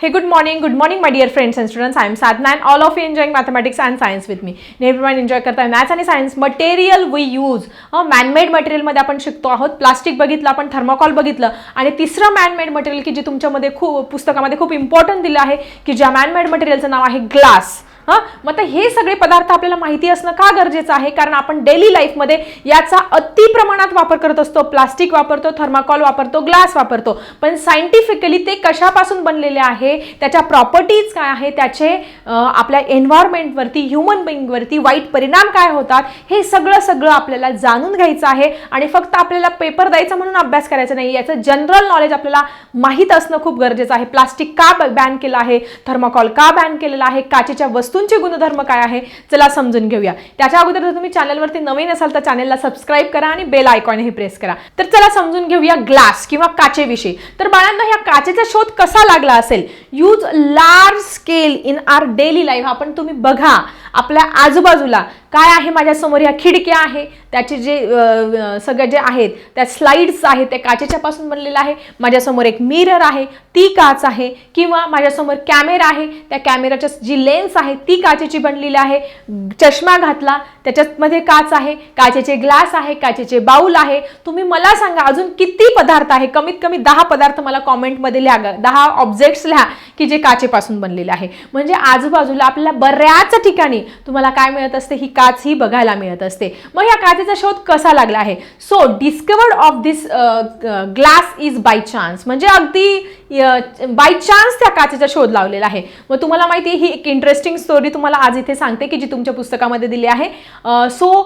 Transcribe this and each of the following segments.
Hey good morning good morning my dear friends and students. I am Sadhna and all of you enjoying mathematics and science with me. नेहमीप्रमाणे enjoy करताय maths आणि science material we use manmade मटेरियलमध्ये आपण शिकतो आहोत plastic बघितलं आपण थर्माकॉल बघितलं आणि तिसरं मॅनमेड मटेरियल की जे तुमच्यामध्ये खूप पुस्तकामध्ये खूप इम्पॉर्टंट दिलं आहे की ज्या मॅनमेड मटेरियलचं नाव आहे ग्लास हां? मग आता हे सगळे पदार्थ आपल्याला माहिती असणं का गरजेचं आहे? कारण आपण डेली लाईफमध्ये याचा अति प्रमाणात वापर करत असतो. प्लास्टिक वापरतो थर्माकॉल वापरतो ग्लास वापरतो. पण सायंटिफिकली ते कशापासून बनलेले आहे? त्याच्या प्रॉपर्टीज काय आहे? त्याचे आपल्या एन्व्हायरमेंटवरती ह्युमन बिईंगवरती वाईट परिणाम काय होतात? हे सगळं सगळं आपल्याला जाणून घ्यायचं आहे. आणि फक्त आपल्याला पेपर द्यायचा म्हणून अभ्यास करायचा नाही. याचं जनरल नॉलेज आपल्याला माहीत असणं खूप गरजेचं आहे. प्लास्टिक का बॅन केलं आहे? थर्माकॉल का बॅन केलेलं आहे? काचेच्या वस्तू वस्तूंचे गुणधर्म काय आहे चला समजून घेऊया. त्याच्या अगोदर जर तुम्ही चॅनलवरती नवीन असाल तर चॅनलला सबस्क्राईब करा आणि बेल आयकॉनही प्रेस करा. तर चला समजून घेऊया ग्लास किंवा काचेविषयी. तर बाळांना ह्या काचेचा शोध कसा लागला असेल? Use large scale in our daily life आपण तुम्ही बघा. आपल्या आजूबाजूला काय आहे माझ्यासमोर ह्या खिडक्या आहे. त्याचे जे अ, सगळे जे आहेत त्या स्लाइड्स आहेत त्या काचेच्या पासून बनलेलं आहे. माझ्यासमोर एक मिरर आहे ती काच आहे. किंवा माझ्यासमोर कॅमेरा आहे. त्या कॅमेराच्या जी लेन्स आहे ती काचेची बनलेली आहे. चष्मा घातला त्याच्यामध्ये काच आहे. काचेचे ग्लास आहे काचेचे बाऊल आहे. तुम्ही मला सांगा अजून किती पदार्थ आहे? कमीत कमी दहा पदार्थ मला कॉमेंटमध्ये लिहा. दहा ऑब्जेक्ट्स लिहा की जे काचेपासून बनलेले आहे. म्हणजे आजूबाजूला आपल्याला बऱ्याच ठिकाणी तुम्हाला काय मिळत असते ही काच ही बघायला मिळत असते. मग या काचेचा शोध कसा लागला आहे? So discovered of this glass is by chance म्हणजे अगदी बाय चान्स त्या काचेचा शोध लावलेला आहे. मग तुम्हाला माहिती आहे ही एक इंटरेस्टिंग स्टोरी तुम्हाला आज इथे सांगते की जी तुमच्या पुस्तकामध्ये दिली आहे. सो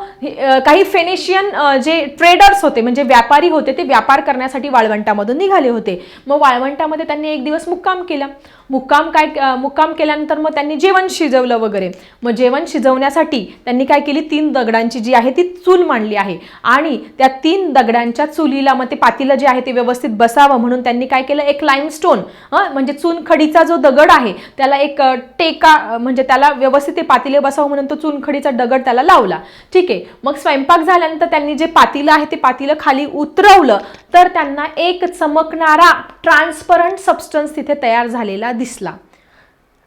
काही फेनेशियन जे ट्रेडर्स होते म्हणजे व्यापारी होते ते व्यापार करण्यासाठी वाळवंटामधून निघाले होते. मग वाळवंटामध्ये त्यांनी एक दिवस मुक्काम केला. मुक्काम काय मुक्काम केल्यानंतर मग त्यांनी जेवण शिजवलं वगैरे. मग जेवण शिजवण्यासाठी त्यांनी काय केली? तीन दगडांची जी आहे ती चूल मांडली आहे. आणि त्या तीन दगडांच्या चुलीला मग ते पातीलं जे आहे ते व्यवस्थित बसावं म्हणून त्यांनी काय केलं? एक लाईमस्टोन म्हणजे चुनखडीचा जो दगड आहे त्याला एक टेका म्हणजे त्याला व्यवस्थित ते पातीले बसावं म्हणून तो चुनखडीचा दगड त्याला लावला. ठीक आहे. मग स्वयंपाक झाल्यानंतर त्यांनी जे पातीलं आहे ते पातीलं खाली उतरवलं तर त्यांना एक चमकणारा ट्रान्सपरंट सबस्टन्स तिथे तयार झालेला दिसला.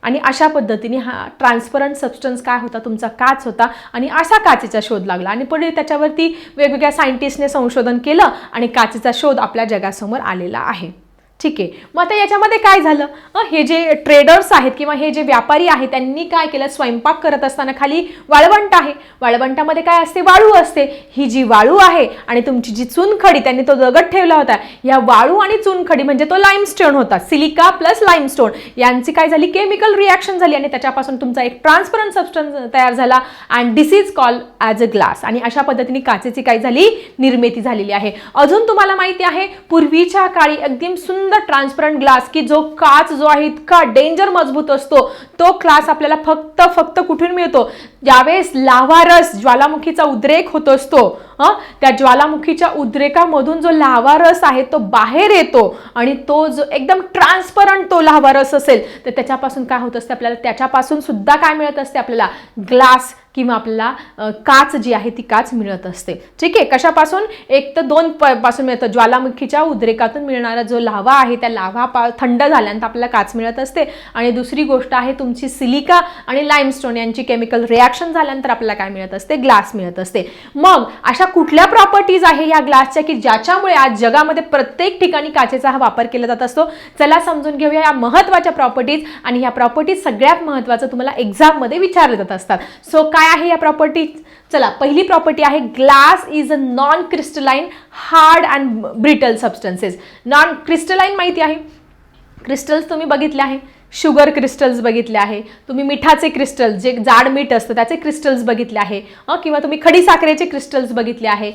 आणि अशा पद्धतीने हा ट्रान्सपरंट सबस्टन्स काय होता तुमचा काच होता आणि असा काचेचा शोध लागला. आणि पुढे त्याच्यावरती वेगवेगळ्या सायंटिस्टने संशोधन केलं आणि काचेचा शोध आपल्या जगासमोर आलेला आहे. ठीक आहे. मग आता याच्यामध्ये काय झालं? हे जे ट्रेडर्स आहेत किंवा हे जे व्यापारी आहेत त्यांनी काय केलं? स्वयंपाक करत असताना खाली वाळवंट आहे. वाळवंटामध्ये काय असते? वाळू असते. ही जी वाळू आहे आणि तुमची जी चुनखडी त्यांनी तो दगड ठेवला होता. या वाळू आणि चुनखडी म्हणजे तो लाईमस्टोन होता. सिलिका प्लस लाईमस्टोन यांची काय झाली? केमिकल रिॲक्शन झाली आणि त्याच्यापासून तुमचा एक ट्रान्सपरंट सबस्टन्स तयार झाला and this is call as a glass आणि अशा पद्धतीने काचेची काय झाली? निर्मिती झालेली आहे. अजून तुम्हाला माहिती आहे पूर्वीच्या काळी अगदी सुंदर ट्रान्सपरंट ग्लास की जो काच जो आहे इतका डेंजर मजबूत असतो तो ग्लास आपल्याला फक्त फक्त कुठून मिळतो? ज्यावेळेस लाव्हारस ज्वालामुखीचा उद्रेक होत असतो. हं? त्या ज्वालामुखीच्या उद्रेकामधून जो लावा रस आहे तो बाहेर येतो आणि तो जो एकदम ट्रान्सपरंट तो लावा रस असेल तर त्याच्यापासून काय होत असते आपल्याला? त्याच्यापासून सुद्धा काय मिळत असते आपल्याला? ग्लास किंवा आपल्याला काच जी आहे ती काच मिळत असते. ठीक आहे? कशापासून? एक तर दोन प पासून मिळतं. ज्वालामुखीच्या उद्रेकातून मिळणारा जो लावा आहे त्या लाव्हा पा थंड झाल्यानंतर आपल्याला काच मिळत असते. आणि दुसरी गोष्ट आहे तुमची सिलिका आणि लाईमस्टोन यांची केमिकल रिॲक्शन झाल्यानंतर आपल्याला काय मिळत असते? ग्लास मिळत असते. मग अशा कुठल्या प्रॉपर्टीज आहे या ग्लासच्या की ज्याच्यामुळे आज जगामध्ये प्रत्येक ठिकाणी काचेचा हा वापर केला जात असतो? चला समजून घेऊया या महत्त्वाच्या प्रॉपर्टीज आणि ह्या प्रॉपर्टीज सगळ्यात महत्त्वाचं तुम्हाला एक्झाममध्ये विचारले जात असतात. सो काय आहे या प्रॉपर्टीज चला पहिली प्रॉपर्टी आहे glass is a non crystalline hard and brittle substances non crystalline माहिती आहे. क्रिस्टल्स तुम्ही बघितले आहे. शुगर क्रिस्टल्स बघितले आहे. तुम्ही मिठाचे क्रिस्टल्स जे जाड मीठ असतं त्याचे क्रिस्टल्स बघितले आहे. किंवा तुम्ही खडी साखरेचे क्रिस्टल्स बघितले आहे.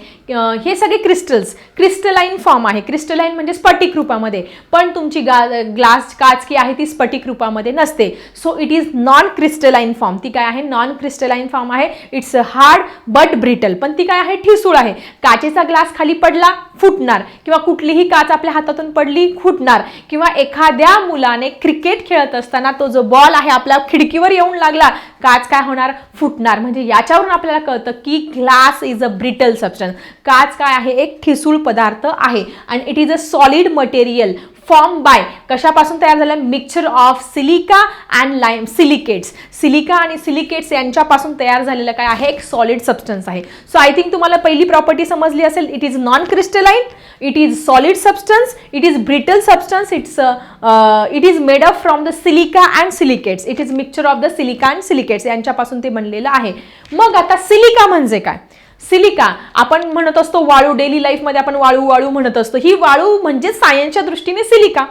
हे सगळे क्रिस्टल्स क्रिस्टलाईन फॉर्म आहे. क्रिस्टलाईन म्हणजे स्फटिक रूपामध्ये. पण तुमची गा ग्लास काच की आहे ती स्फटिक रूपामध्ये नसते. So it is non crystalline form ती काय आहे? नॉन क्रिस्टलाईन फॉर्म आहे इट्स हार्ड बट ब्रिटल पण ती काय आहे? ठिसूळ आहे. काचेचा ग्लास खाली पडला फुटणार. किंवा कुठलीही काच आपल्या हातातून पडली फुटणार. किंवा एखाद्या मुलाने क्रिकेट खेळत असताना तो जो बॉल आहे आपल्या खिडकीवर येऊन लागला. काच काय होणार? फुटणार. म्हणजे याच्यावरून आपल्याला कळतं की glass is a brittle substance काच काय आहे? एक ठिसूळ पदार्थ आहे. आणि it is a solid material form by कशापासून तयार झालं? Mixture of silica and lime silicates silica आणि सिलिकेट्स यांच्यापासून तयार झालेलं काय आहे? एक सॉलिड सबस्टन्स आहे. सो आय थिंक तुम्हाला पहिली प्रॉपर्टी समजली असेल. It is non crystalline it is solid substance it is brittle substance it's it is made up from the silica and silicates it is mixture of the silica and silicates यांच्यापासून ते बनलेलं आहे. मग आता silica म्हणजे काय? Silica. आपण म्हणत असतो वाळू डेली लाईफमध्ये आपण वाळू वाळू म्हणत असतो. ही वाळू म्हणजे सायन्सच्या दृष्टीने सिलिका.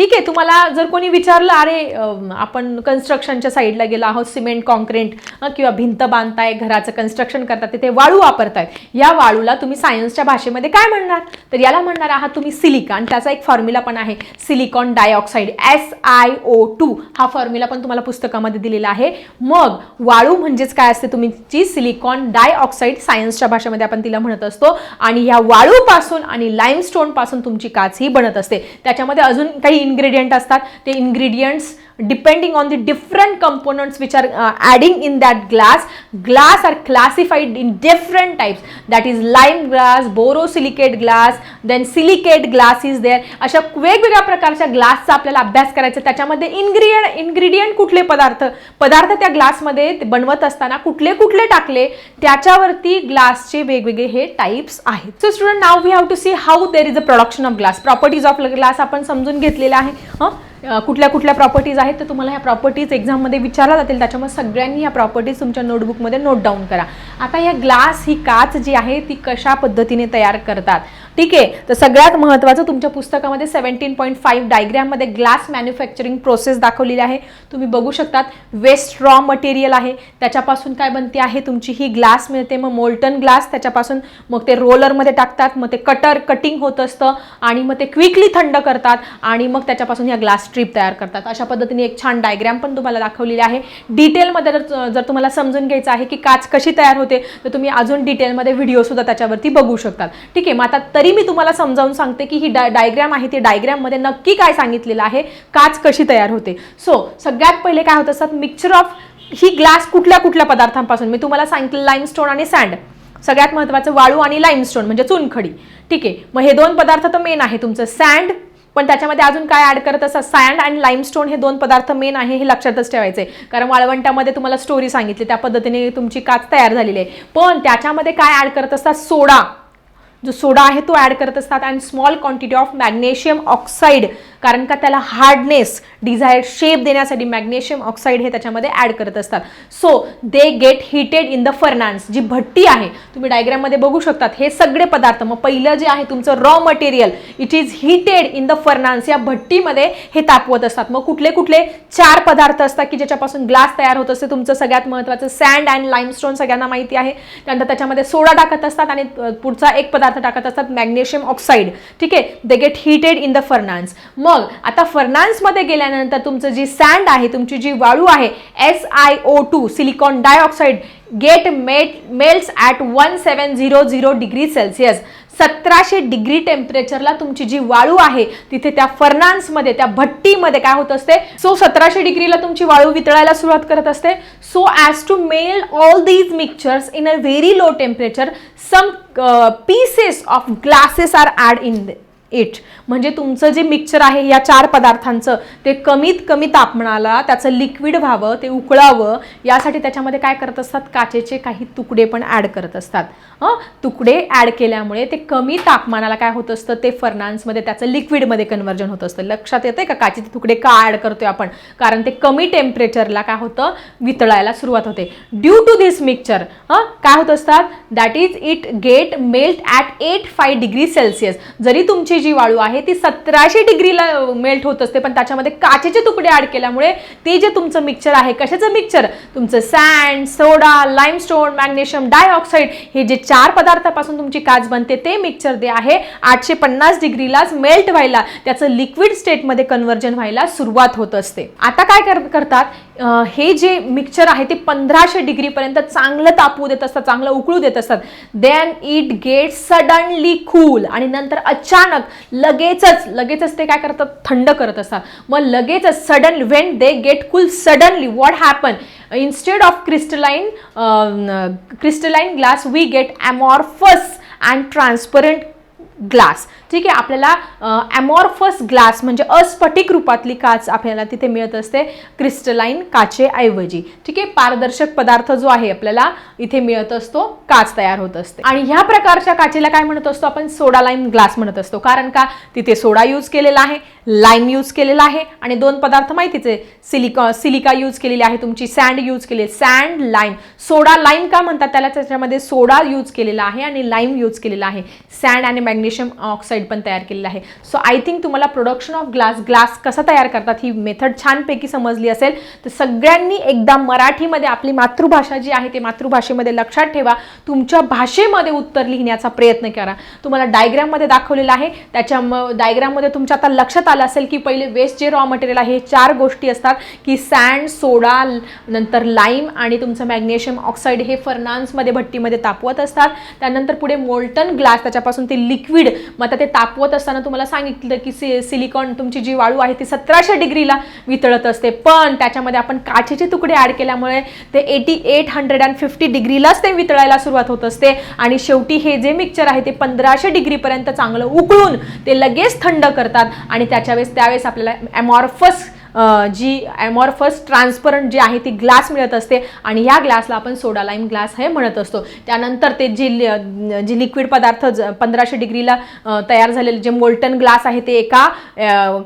ठीक आहे तुम्हाला जर कोणी विचारलं अरे आपण कन्स्ट्रक्शनच्या साईडला गेलो आहोत सिमेंट कॉन्क्रीट किंवा भिंत बांधताय घराचं कन्स्ट्रक्शन करतात तिथे वाळू वापरताय. या वाळूला तुम्ही सायन्सच्या भाषेमध्ये काय म्हणणार? तर याला म्हणणार आहात तुम्ही सिलिका आणि त्याचा एक फॉर्म्युला पण आहे silicon dioxide S I O two हा फॉर्म्युला पण तुम्हाला पुस्तकामध्ये दिलेला आहे. मग वाळू म्हणजेच काय असते तुमची? सिलिकॉन डायऑक्साईड सायन्सच्या भाषेमध्ये आपण तिला म्हणत असतो. आणि ह्या वाळूपासून आणि लाईमस्टोनपासून तुमची काच ही बनत असते. त्याच्यामध्ये अजून काही इन्ग्रेडियंट असतात ते ingredients depending on the different components which are adding in that glass glass are classified in different types that is lime glass borosilicate glass then silicate glass is there अशा वेगवेगळ्या प्रकारच्या ग्लासचा आपल्याला अभ्यास करायचा. त्याच्यामध्ये इन्ग्रिडियंट इन्ग्रेडियंट कुठले पदार्थ? पदार्थ त्या ग्लासमध्ये बनवत असताना कुठले कुठले टाकले त्याच्यावरती ग्लासचे वेगवेगळे हे टाईप्स आहेत. So student now we have to see how there is a production of glass properties of glass आपण समजून घेतलेला आहे. हां? कुठल्या कुठल्या प्रॉपर्टीज आहेत तर तुम्हाला ह्या प्रॉपर्टीज एक्झाममध्ये विचारल्या जातील. त्याच्यामुळे सगळ्यांनी ह्या प्रॉपर्टीज तुमच्या नोटबुकमध्ये नोट डाऊन करा. आता या ग्लास ही काच जी आहे ती कशा पद्धतीने तयार करतात? ठीक आहे? तर सगळ्यात महत्त्वाचं तुमच्या पुस्तकामध्ये सेवन्टीन पॉईंट फाईव्ह डायग्रॅममध्ये ग्लास मॅन्युफॅक्चरिंग प्रोसेस दाखवलेली आहे. तुम्ही बघू शकतात वेस्ट रॉ मटेरियल आहे. त्याच्यापासून काय बनते आहे? तुमची ही ग्लास मिळते. मग मोल्टन ग्लास त्याच्यापासून मग ते रोलरमध्ये टाकतात. मग ते कटर कटिंग होत असतं. आणि मग ते क्विकली थंड करतात. आणि मग त्याच्यापासून ह्या ग्लास स्ट्रीप तयार करतात. अशा पद्धतीने एक छान डायग्रॅम पण तुम्हाला दाखवलेली आहे. डिटेलमध्ये जर जर तुम्हाला समजून घ्यायचं आहे की काच कशी तयार होते तर तुम्ही अजून डिटेलमध्ये व्हिडिओसुद्धा त्याच्यावरती बघू शकतात ठीक आहे मग आता तरी मी तुम्हाला समजावून सांगते की ही डाय डायग्रॅम आहे ती डायग्रॅममध्ये नक्की काय सांगितलेलं आहे काच कशी तयार होते. सो सगळ्यात पहिले काय होत असतात मिक्सचर ऑफ ही ग्लास कुठल्या कुठल्या पदार्थांपासून मी तुम्हाला सांगितलं लाईमस्टोन आणि सँड सगळ्यात महत्त्वाचं वाळू आणि लाईमस्टोन म्हणजे चुनखडी. ठीक आहे मग हे दोन पदार्थ तर मेन आहे. तुमचं सँड पण त्याच्यामध्ये अजून काय ऍड करत असतात? सँड आणि लाईमस्टोन हे दोन पदार्थ मेन आहे हे लक्षातच ठेवायचे. कारण वाळवंटामध्ये तुम्हाला स्टोरी सांगितली त्या पद्धतीने तुमची काच तयार झालेली आहे. पण त्याच्यामध्ये काय ऍड करत असतात? सोडा. जो सोडा आहे तो ॲड करत असतात. And small quantity of magnesium oxide कारण का त्याला हार्डनेस डिझायर्ड शेप देण्यासाठी मॅग्नेशियम ऑक्साईड हे त्याच्यामध्ये ॲड करत असतात. So they get heated in the furnace जी भट्टी आहे तुम्ही डायग्राममध्ये बघू शकतात हे सगळे पदार्थ मग पहिलं जे आहे तुमचं raw material it is heated in the furnace या भट्टीमध्ये हे तापवत असतात. मग कुठले कुठले चार पदार्थ असतात की ज्याच्यापासून ग्लास तयार होत असते तुमचं सगळ्यात महत्त्वाचं सँड अँड लाईमस्टोन सगळ्यांना माहिती आहे. त्यानंतर त्याच्यामध्ये सोडा टाकत असतात आणि पुढचा एक पदार्थ टाकत असतात मॅग्नेशियम ऑक्साईड ठीक आहे? They get heated in the furnace मग आता फर्नान्समध्ये गेल्यानंतर तुमचं जी सँड आहे तुमची जी वाळू आहे S I O two silicon dioxide get met melts at one seven zero zero degree celsius सतराशे डिग्री टेम्परेचरला तुमची जी वाळू आहे तिथे त्या फर्नान्समध्ये त्या भट्टीमध्ये काय होत असते? सो सतराशे डिग्रीला तुमची वाळू वितळायला सुरुवात करत असते. So as to melt all these mixtures in a very low temperature some pieces of glasses are add in it म्हणजे तुमचं जे मिक्सचर आहे या चार पदार्थांचं ते कमीत कमी तापमानाला त्याचं लिक्विड व्हावं ते उकळावं. यासाठी त्याच्यामध्ये काय करत असतात? काचेचे काही तुकडे पण ॲड करत असतात. हं? तुकडे ॲड केल्यामुळे ते कमी तापमानाला काय होत असतं? ते फर्नान्समध्ये त्याचं लिक्विडमध्ये कन्वर्जन होत असतं. लक्षात येतं का? काचेचे तुकडे का ॲड करतोय आपण? कारण ते कमी टेम्परेचरला काय होतं? वितळायला सुरुवात होते. ड्यू टू धिस मिक्सचर हां? काय होत असतात? That is it get melt at eight five degree celsius जरी तुमची जी वाळू आहे ती सतराशे डिग्रीला मेल्ट होत असते. पण त्याच्यामध्ये काचेचे तुकडे ॲड केल्यामुळे ते जे तुमचं मिक्सचर आहे कशाचं मिक्सचर तुमचं sand soda limestone magnesium dioxide हे जे चार पदार्थापासून तुमची काच बनते ते मिक्सचर जे आहे. आठशे पन्नास डिग्रीलाच मेल्ट व्हायला त्याचं लिक्विड स्टेटमध्ये कन्वर्जन व्हायला सुरुवात होत असते. आता काय कर करतात? हे जे मिक्सचर आहे ते पंधराशे डिग्रीपर्यंत चांगलं तापू देत असतात चांगलं उकळू देत असतात. Then it get suddenly cool आणि नंतर अचानक लगेचच लगेचच ते काय करतात? थंड करत असतात. मग लगेचच suddenly when they get cool suddenly what happen instead of crystalline crystalline glass we get amorphous and transparent glass ठीक आहे आपल्याला ॲमॉर्फस ग्लास म्हणजे अस्फटिक रूपातली काच आपल्याला तिथे मिळत असते क्रिस्टलाईन काचेऐवजी. ठीक आहे पारदर्शक पदार्थ जो आहे आपल्याला इथे मिळत असतो काच तयार होत असते. आणि ह्या प्रकारच्या काचेला काय म्हणत असतो आपण? सोडा लाईम ग्लास म्हणत असतो. कारण का? तिथे सोडा यूज केलेला आहे लाईम यूज केलेला आहे आणि दोन पदार्थ माहितीच आहे. सिलिका सिलिका यूज केलेली आहे तुमची सँड यूज केली सँड लाईम सोडा लाईम का म्हणतात? त्याला त्याच्यामध्ये सोडा यूज केलेला आहे आणि लाईम यूज केलेला आहे. सँड आणि मॅग्नेशियम ऑक्साईड पण तयार केलेलं आहे. सो आय थिंक तुम्हाला प्रोडक्शन ऑफ ग्लास ग्लास कसा तयार करतात ही मेथड छानपैकी समजली असेल. तर सगळ्यांनी एकदा मराठीमध्ये आपली मातृभाषा जी आहे ते मातृभाषेमध्ये लक्षात ठेवा. तुमच्या भाषेमध्ये उत्तर लिहिण्याचा प्रयत्न करा. तुम्हाला डायग्राममध्ये दाखवलेलं आहे. त्याच्या डायग्राममध्ये तुमच्या आता लक्षात आलं असेल की पहिले वेस्ट जे रॉ मटेरियल आहे हे चार गोष्टी असतात. की सँड सोडा नंतर लाईम आणि तुमचं मॅग्नेशियम ऑक्साईड हे फर्नान्समध्ये भट्टीमध्ये तापवत असतात. त्यानंतर पुढे मोल्टन ग्लास त्याच्यापासून ते लिक्विड मग आता ते तापवत असताना तुम्हाला सांगितलं की सि सिलिकॉन तुमची जी वाळू आहे ती सतराशे डिग्रीला वितळत असते. पण त्याच्यामध्ये आपण काचेचे तुकडे ॲड केल्यामुळे ते eighty eight hundred and fifty डिग्रीलाच ते वितळायला सुरुवात होत असते. आणि शेवटी हे जे मिक्सचर आहे ते पंधराशे डिग्रीपर्यंत चांगलं उकळून ते लगेच थंड करतात. आणि त्याच्या वेळेस त्यावेळेस आपल्याला ॲमॉर्फस जी ॲमॉर्फस ट्रान्सपरंट जी आहे ती ग्लास मिळत असते आणि या ग्लासला आपण सोडा लाईम ग्लास हे म्हणत असतो. त्यानंतर ते जी जी लिक्विड पदार्थ पंधराशे डिग्रीला तयार झालेले जे मोल्टन ग्लास आहे ते एका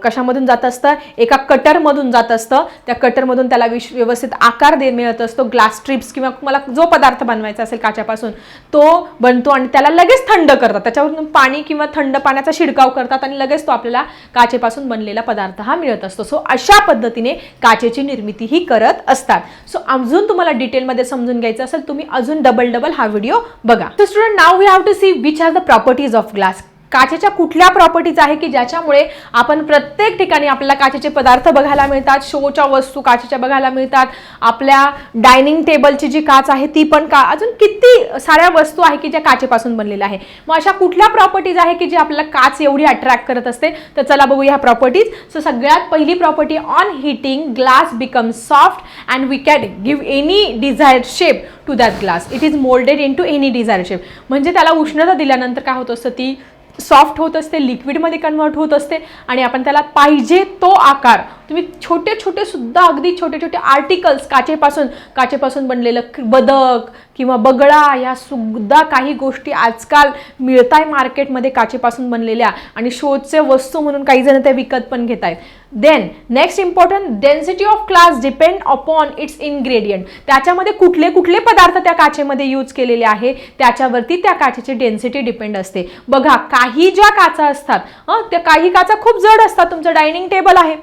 कशामधून जात असतं? एका कटरमधून जात असतं. त्या कटरमधून त्याला विश व्यवस्थित आकार दे मिळत असतो. ग्लास स्ट्रिप्स किंवा मला जो पदार्थ बनवायचा असेल काच्यापासून तो बनतो आणि त्याला लगेच थंड करतात. त्याच्यावरून पाणी किंवा थंड पाण्याचा शिडकाव करतात आणि लगेच तो आपल्याला काचेपासून बनलेला पदार्थ हा मिळत असतो. सो अशा पद्धतीने काचेची निर्मिती ही करत असतात. सो अजून तुम्हाला डिटेलमध्ये समजून घ्यायचं असेल तुम्ही अजून डबल डबल हा व्हिडिओ बघा. So student now we have to see which are the properties of glass काचेच्या कुठल्या प्रॉपर्टीज आहे की ज्याच्यामुळे आपण प्रत्येक ठिकाणी आपल्याला काचेचे पदार्थ बघायला मिळतात शोच्या वस्तू काचेच्या बघायला मिळतात आपल्या डायनिंग टेबलची जी काच आहे ती पण का अजून किती साऱ्या वस्तू आहे की ज्या काचेपासून बनलेल्या आहे. मग अशा कुठल्या प्रॉपर्टीज आहे की जी आपल्याला काच एवढी अट्रॅक्ट करत असते? तर चला बघू ह्या प्रॉपर्टीज सो सगळ्यात पहिली property on heating glass become soft and we can give any desired shape to that glass it is moulded into any desire shape म्हणजे त्याला उष्णता दिल्यानंतर काय होत असतं ती? सॉफ्ट होत असते लिक्विडमध्ये कन्वर्ट होत असते आणि आपण त्याला पाहिजे तो आकार तुम्ही छोटे छोटे सुद्धा अगदी छोटे छोटे आर्टिकल्स काचेपासून काचेपासून बनलेलं बदक किंवा बगळा या सुद्धा काही गोष्टी आजकाल मिळत आहे मार्केटमध्ये काचेपासून बनलेल्या आणि शोधचे वस्तू म्हणून काही जण ते विकत पण घेत आहेत. Then next important density of class depend upon its ingredient त्याच्यामध्ये कुठले कुठले पदार्थ त्या काचेमध्ये यूज केलेले आहे त्याच्यावरती त्या काचेची डेन्सिटी डिपेंड असते. बघा काही ज्या काचा असतात त्या काही काचा खूप जड असतात. तुमचं डायनिंग टेबल आहे.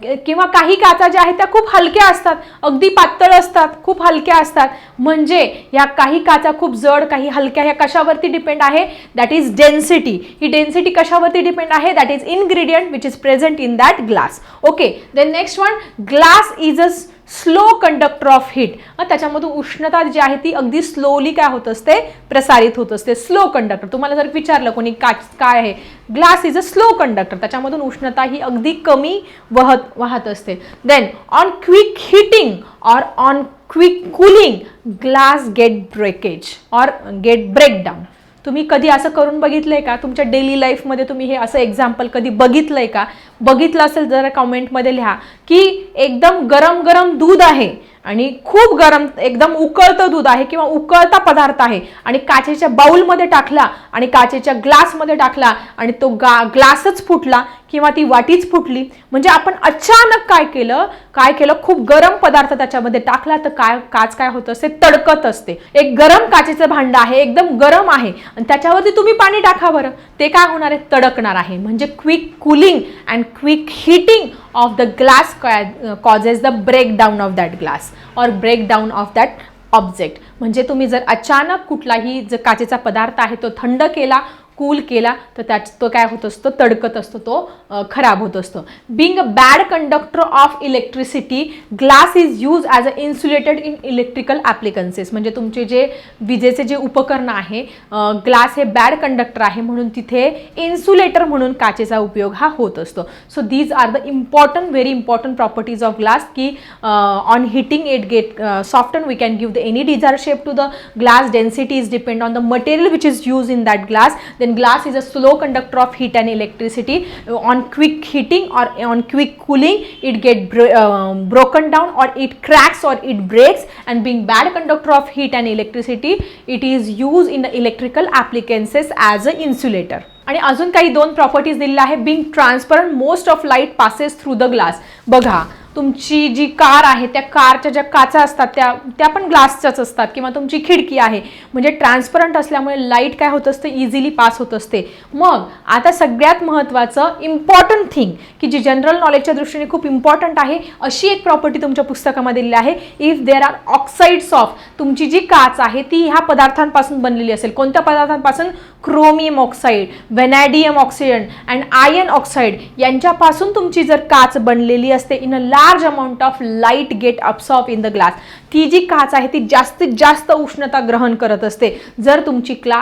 किंवा काही काचा ज्या आहेत त्या खूप हलक्या असतात अगदी पातळ असतात खूप हलक्या असतात. म्हणजे या काही काचा खूप जड काही हलक्या ह्या कशावरती डिपेंड आहे? दॅट इज डेन्सिटी ही डेन्सिटी कशावरती डिपेंड आहे? That is ingredient which is present in that glass okay then next one glass is a slow conductor of heat. त्याच्यामधून उष्णता जी आहे ती अगदी स्लोली काय होत असते? प्रसारित होत असते. स्लो कंडक्टर तुम्हाला जर विचारलं कोणी काच काय आहे? Glass is a slow conductor त्याच्यामधून उष्णता ही अगदी कमी वहत वाहत असते. Then on quick heating or on quick cooling glass get breakage or get breakdown तुम्ही कधी असं करून बघितलंय का? तुमच्या डेली लाईफमध्ये तुम्ही हे असं एक्झाम्पल कधी बघितलंय का? बघितलं असेल जरा कॉमेंटमध्ये लिहा की एकदम गरम गरम दूध आहे आणि खूप गरम एकदम उकळतं दूध आहे किंवा उकळता पदार्थ आहे आणि काचेच्या बाऊलमध्ये टाकला आणि काचेच्या ग्लासमध्ये टाकला आणि तो गा ग्लासच फुटला किंवा ती वाटीच फुटली म्हणजे आपण अचानक काय केलं काय केलं खूप गरम पदार्थ त्याच्यामध्ये टाकला तर काय काच काय होत असते? तडकत असते. एक गरम काचेचं भांडं आहे एकदम गरम आहे आणि त्याच्यावरती तुम्ही पाणी टाका बरं. ते काय होणार आहे? तडकणार आहे. म्हणजे quick cooling and quick heating of the glass causes the breakdown of that glass or breakdown of that object म्हणजे तुम्ही जर अचानक कुठलाही जर काचेचा पदार्थ आहे तो थंड केला कूल केला तर त्याच तो काय होत असतो तडकत असतो तो खराब होत असतो. Being a bad conductor of electricity glass is use as a insulated in electrical appliances म्हणजे तुमचे जे विजेचे जे उपकरण आहे ग्लास हे बॅड कंडक्टर आहे म्हणून तिथे इन्सुलेटर म्हणून काचेचा उपयोग हा होत असतो. So these are the important very important properties of glass की on heating it get soft and we can give the any desire shape to the glass density is depend on the material which is use in that glass then glass is a slow conductor of heat and electricity uh, on quick heating or on quick cooling it get bro um, broken down or it cracks or it breaks. And being bad conductor of heat and electricity it is used in the electrical appliances as an insulator. आणि अजून काही दोन properties दिलेल्या आहे being transparent most of light passes through the glass बघा तुमची जी car आहे त्या कारच्या ज्या काचा असतात त्या त्या पण ग्लासच्याच असतात किंवा तुमची खिडकी आहे. म्हणजे ट्रान्सपरंट असल्यामुळे लाइट काय होत असते? इझिली पास होत असते. मग आता सगळ्यात महत्त्वाचं इम्पॉर्टंट थिंग की जी जनरल नॉलेजच्या दृष्टीने खूप इम्पॉर्टंट आहे अशी एक प्रॉपर्टी तुमच्या पुस्तकामध्ये दिलेली आहे. If there are oxides of तुमची जी काच आहे ती ह्या पदार्थांपासून बनलेली असेल. कोणत्या पदार्थांपासून? Chromium oxide vanadium oxygen and iron oxide यांच्यापासून तुमची जर काच बनलेली असते in a large amount of light get absorb in the glass ती जी काच आहे ती जास्तीत जास्त उष्णता ग्रहण करत असते. जर तुमची क्ला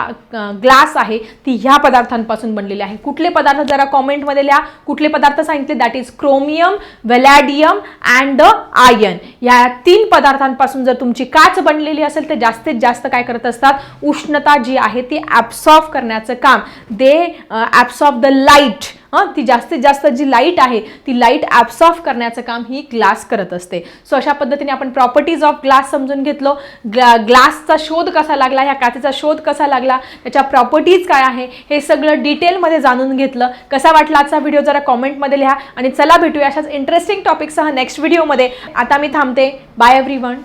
ग्लास आहे ती ह्या पदार्थांपासून बनलेली आहे. कुठले पदार्थ जरा कॉमेंटमध्ये लिहा. कुठले पदार्थ सांगितले? That is chromium vanadium and the iron या तीन पदार्थांपासून जर तुमची काच बनलेली असेल तर जास्तीत जास्त काय करत असतात? उष्णता जी आहे ती ॲब्सॉर्ब करण्याचं काम. दे ॲप्सॉफ द लाइट हां ती जास्तीत जास्त जी लाइट आहे ती लाइट ॲप्सॉफ करण्याचं काम ही ग्लास करत असते. सो अशा पद्धतीने आपण प्रॉपर्टीज ऑफ ग्लास समजून घेतलो. ग्ला ग्लासचा शोध कसा लागला ह्या काचेचा शोध कसा लागला त्याच्या प्रॉपर्टीज काय आहे हे सगळं डिटेलमध्ये जाणून घेतलं. कसा वाटला आजचा व्हिडिओ जरा कॉमेंटमध्ये लिहा. आणि चला भेटूया अशाच इंटरेस्टिंग टॉपिकसह नेक्स्ट व्हिडिओमध्ये आता मी थांबते. Bye every one